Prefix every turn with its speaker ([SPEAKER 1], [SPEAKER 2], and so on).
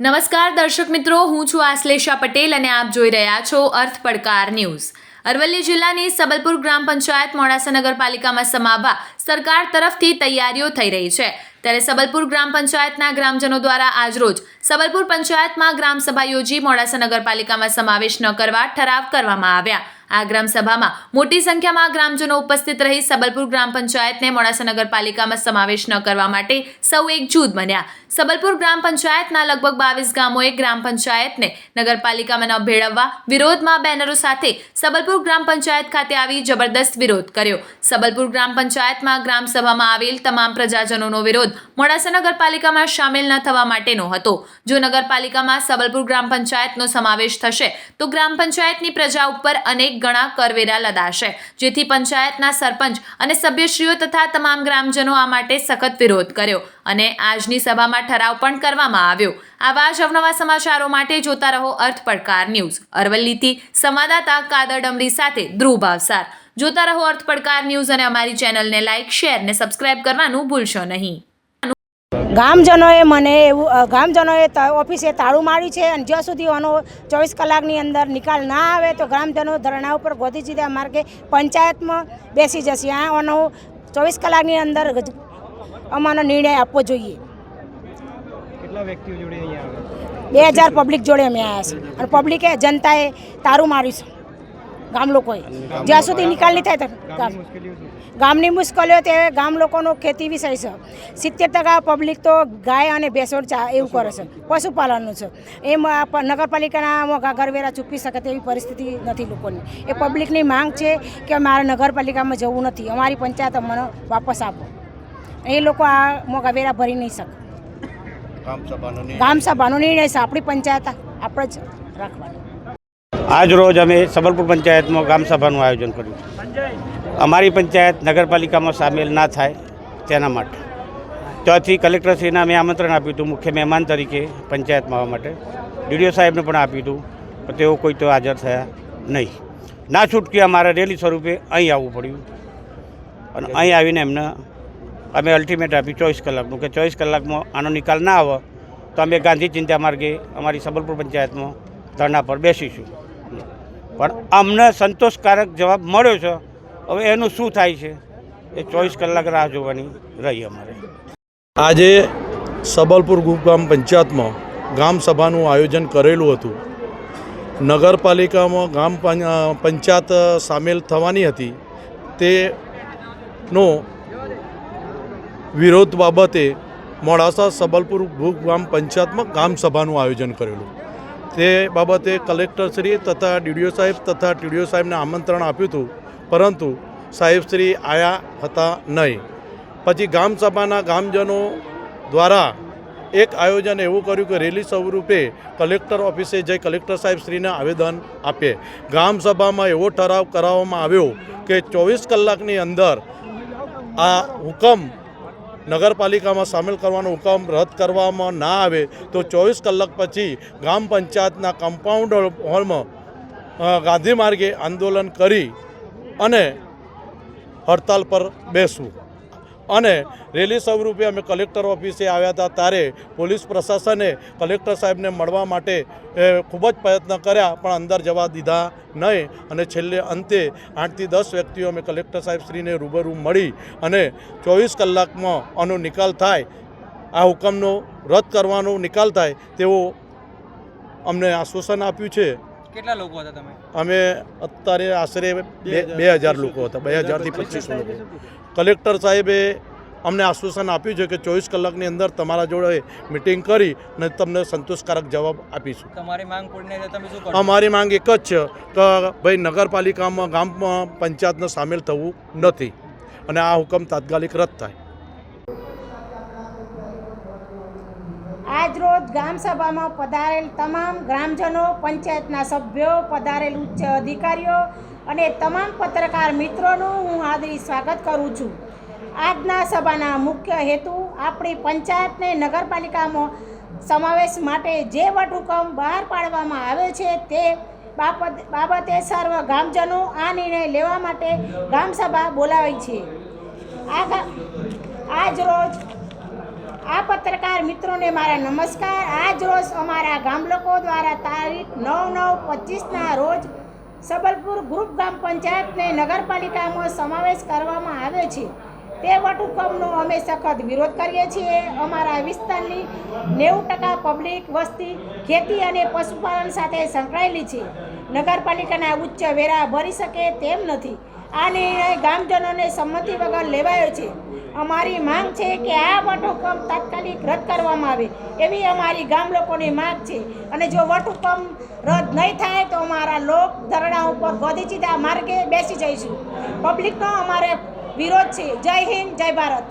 [SPEAKER 1] નમસ્કાર દર્શક મિત્રો, હું છું આશ્લેષા પટેલ અને આપ જોઈ રહ્યા છો અર્થ પડકાર ન્યૂઝ. અરવલ્લી જિલ્લાની સબલપુર ગ્રામ પંચાયત મોડાસા નગરપાલિકામાં સમાવવા સરકાર તરફથી તૈયારીઓ થઈ રહી છે. ત્યારે સબલપુર ગ્રામ પંચાયતના ગ્રામજનો દ્વારા આજરોજ સબલપુર પંચાયતમાં ગ્રામસભા યોજી મોડાસા નગરપાલિકામાં સમાવેશ ન કરવા ઠરાવ કરવામાં આવ્યા. આ ગ્રામસભામાં મોટી સંખ્યામાં ગ્રામજનો ઉપસ્થિત રહી સબલપુર ગ્રામ પંચાયતને મોડાસા નગરપાલિકામાં સમાવેશ ન કરવા માટે સૌ એકજૂથ બન્યા. સબલપુર ગ્રામ પંચાયતના લગભગ બાવીસ ગામોએ ગ્રામ પંચાયતને નગરપાલિકામાં ન ભેળવવા વિરોધમાં બેનરો સાથે સબલપુર ગ્રામ પંચાયત ખાતે આવી જબરદસ્ત વિરોધ કર્યો. સબલપુર ગ્રામ પંચાયતમાં ગ્રામસભામાં આવેલ તમામ પ્રજાજનોનો વિરોધ મોડાસા નગરપાલિકામાં સામેલ ન થવા માટેનો હતો. જો નગરપાલિકામાં સબલપુર ગ્રામ પંચાયતનો સમાવેશ થશે, તો ગ્રામ પંચાયતની પ્રજા ઉપર અનેક ગણા કરવેરા લદાશે. જેથી પંચાયતના સરપંચ અને સભ્યશ્રીઓ તથા તમામ ગ્રામજનો આ માટે સખત વિરોધ કર્યો અને આજની સભામાં ઠરાવ પણ કરવામાં આવ્યો. આવા જ અવનવા સમાચારો માટે જોતા રહો અર્થ પડકાર ન્યૂઝ. અરવલ્લીથી સંવાદદાતા કાદર ડમરી સાથે ધ્રુવ ભાવસાર. જોતા રહો અર્થ પડકાર ન્યૂઝ અને અમારી ચેનલને લાઇક શેર ને સબસ્ક્રાઇબ કરવાનું ભૂલશો નહીં.
[SPEAKER 2] ગામજનોએ મને એવું ગામજનોએ ઓફિસે તાળું માર્યું છે અને જ્યાં સુધી આનો ચોવીસ કલાકની અંદર નિકાલ ના આવે તો ગ્રામજનો ધરણા ઉપર ગોધીજીદા માર્ગે પંચાયતમાં બેસી જશે. આ આનો ચોવીસ કલાકની અંદર અમારો નિર્ણય આપવો જોઈએ. બે હજાર પબ્લિક જોડે અમે આવ્યા છીએ અને પબ્લિકે જનતાએ તારું માર્યું છે. ગામ લોકોએ. જ્યાં સુધી નિકાલ નહીં થાય ગામ.
[SPEAKER 3] ગામની મુશ્કેલીઓ
[SPEAKER 2] તે ગામ લોકોનો ખેતી વિષય છે. સિત્તેર ટકા પબ્લિક તો ગાય અને ભેંસો ચા એવું કરે છે. પશુપાલનનું છે. એમ નગરપાલિકાના ઘરવેરા ચૂકવી શકે તેવી પરિસ્થિતિ નથી લોકોની. એ પબ્લિકની માંગ છે કે મારે નગરપાલિકામાં જવું નથી. અમારી પંચાયત મને વાપસ આપો. એ લોકો આ મોંઘા વેરા ભરી નહીં શકે. ગામ સભાનો નિર્ણય. છે. આપણી પંચાયત આપણે જ રાખવાની.
[SPEAKER 4] આજ રોજ અમે સબલપુર પંચાયતમાં ગ્રામસભાનું આયોજન કર્યું અમારી પંચાયત નગરપાલિકામાં સામેલ ના થાય તેના માટે. ત્યાંથી કલેક્ટરશ્રીને અમે આમંત્રણ આપ્યું હતું, મુખ્ય મહેમાન તરીકે પંચાયતમાં આવવા માટે. ડીડીઓ સાહેબને પણ આપ્યું હતું, પણ તેઓ કોઈ તો હાજર થયા નહીં. ના છૂટકી અમારે રેલી સ્વરૂપે અહીં આવવું પડ્યું. અને અહીં આવીને એમને અમે અલ્ટિમેટ આપ્યું ચોવીસ કલાકનું, કે ચોવીસ કલાકમાં આનો નિકાલ ના આવે તો અમે ગાંધી ચિંતા માર્ગે અમારી સબલપુર પંચાયતમાં ધરણા પર બેસીશું. પણ અમને સંતોષકારક જવાબ મળ્યો છે. હવે એનું શું થાય છે? એ ચોવીસ કલાક રાહ જોવાની રહી અમારે.
[SPEAKER 5] આજે સબલપુર ગ્રામ પંચાયતમાં ગામ સભાનું આયોજન કરેલું હતું. નગરપાલિકામાં ગામ પં- પંચાયત સામેલ થવાની હતી. તેનો વિરોધ બાબતે મોડાસા સબલપુર ગ્રામ પંચાયતમાં ગામ સભાનું આયોજન કરેલું. તે બાબતે કલેક્ટરશ્રી તથા ડીડીઓ સાહેબ તથા ટીડીઓ સાહેબને આમંત્રણ આપ્યું હતું. પરંતુ સાહેબશ્રી આવ્યા હતા નહીં. પછી ગામસભાના ગામજનો દ્વારા એક આયોજન એવું કર્યું કે રેલી સ્વરૂપે કલેક્ટર ઓફિસે જઈ કલેક્ટર સાહેબ શ્રીને આવેદન આપે. ગામસભામાં એવો ઠરાવ કરાવવામાં આવ્યો કે ચોવીસ કલાકની અંદર આ હુકમ નગરપાલિકામાં સામેલ કરવાનો હુકમ રદ કરવામાં ના આવે તો ચોવીસ કલાક પછી ગ્રામ પંચાયતના કમ્પાઉન્ડ હોલમાં ગાંધી માર્ગે આંદોલન કરી અને હડતાલ પર બેસવું. અને રેલી સ્વરૂપે અમે કલેક્ટર ઓફિસે આવ્યા હતા. ત્યારે પોલીસ પ્રશાસને કલેક્ટર સાહેબને મળવા માટે ખૂબ જ પ્રયત્ન કર્યા, પણ અંદર જવા દીધા નહીં. અને છેલ્લે અંતે આઠથી દસ વ્યક્તિઓ અમે કલેક્ટર સાહેબશ્રીને રૂબરૂ મળી અને ચોવીસ કલાકમાં આનો નિકાલ થાય. આ હુકમનો રદ કરવાનો નિકાલ થાય તેવો અમને આશ્વાસન આપ્યું છે.
[SPEAKER 3] કેટલા લોકો હતા તમે?
[SPEAKER 5] અમે અત્યારે આશરે બે બે હજાર લોકો હતા બે હજારથી પચીસો લોકો. કલેક્ટર સાહેબે અમને આશ્વાસન આપ્યું છે કે ચોવીસ કલાકની અંદર તમારા જોડે મિટિંગ કરી અને તમને સંતોષકારક જવાબ આપીશું.
[SPEAKER 3] તમારી માંગ તમે શું
[SPEAKER 5] અમારી માંગ એક જ છે કે ભાઈ નગરપાલિકામાં ગામમાં પંચાયતને સામેલ થવું નથી અને આ હુકમ તાત્કાલિક રદ થાય.
[SPEAKER 2] આજરોજ ગ્રામ સભામાં પધારેલ તમામ ગ્રામજનો, પંચાયતના સભ્યો, પધારેલ ઉચ્ચ અધિકારીઓ અને તમામ પત્રકાર મિત્રોનું હું હાજરી સ્વાગત કરું છું. આજના સભાના મુખ્ય હેતુ આપણી પંચાયતને નગરપાલિકામાં સમાવેશ માટે જે વટહુકમ બહાર પાડવામાં આવે છે તે બાબત બાબતે સર્વ ગામજનો આ નિર્ણય લેવા માટે ગ્રામસભા બોલાવી છે. આ આજ રોજ આ પત્રકાર મિત્રોને મારા નમસ્કાર. આજ રોજ અમારા ગામ લોકો દ્વારા તારીખ નવ નવ પચીસના રોજ સબલપુર ગ્રુપ ગામ પંચાયતને નગરપાલિકામાં સમાવેશ કરવામાં આવ્યો છે. તે વટહુકમનો અમે સખત વિરોધ કરીએ છીએ. અમારા વિસ્તારની નેવું ટકા પબ્લિક વસ્તી, ખેતી અને પશુપાલન સાથે સંકળાયેલી છે. નગરપાલિકાના ઉચ્ચ વેરા ભરી શકે તેમ નથી. આ નિર્ણય ગામજનોને સંમતિ વગર લેવાયો છે. અમારી માંગ છે કે આ વટહુકમ તાત્કાલિક રદ કરવામાં આવે એવી અમારી ગામ લોકોની માંગ છે. અને જો વટહુકમ રદ નહીં થાય તો અમારા લોક ધરણા ઉપર ગોધીચીદા માર્ગે બેસી જઈશું. પબ્લિકનો અમારે વિરોધ છે. જય હિન્દ, જય ભારત.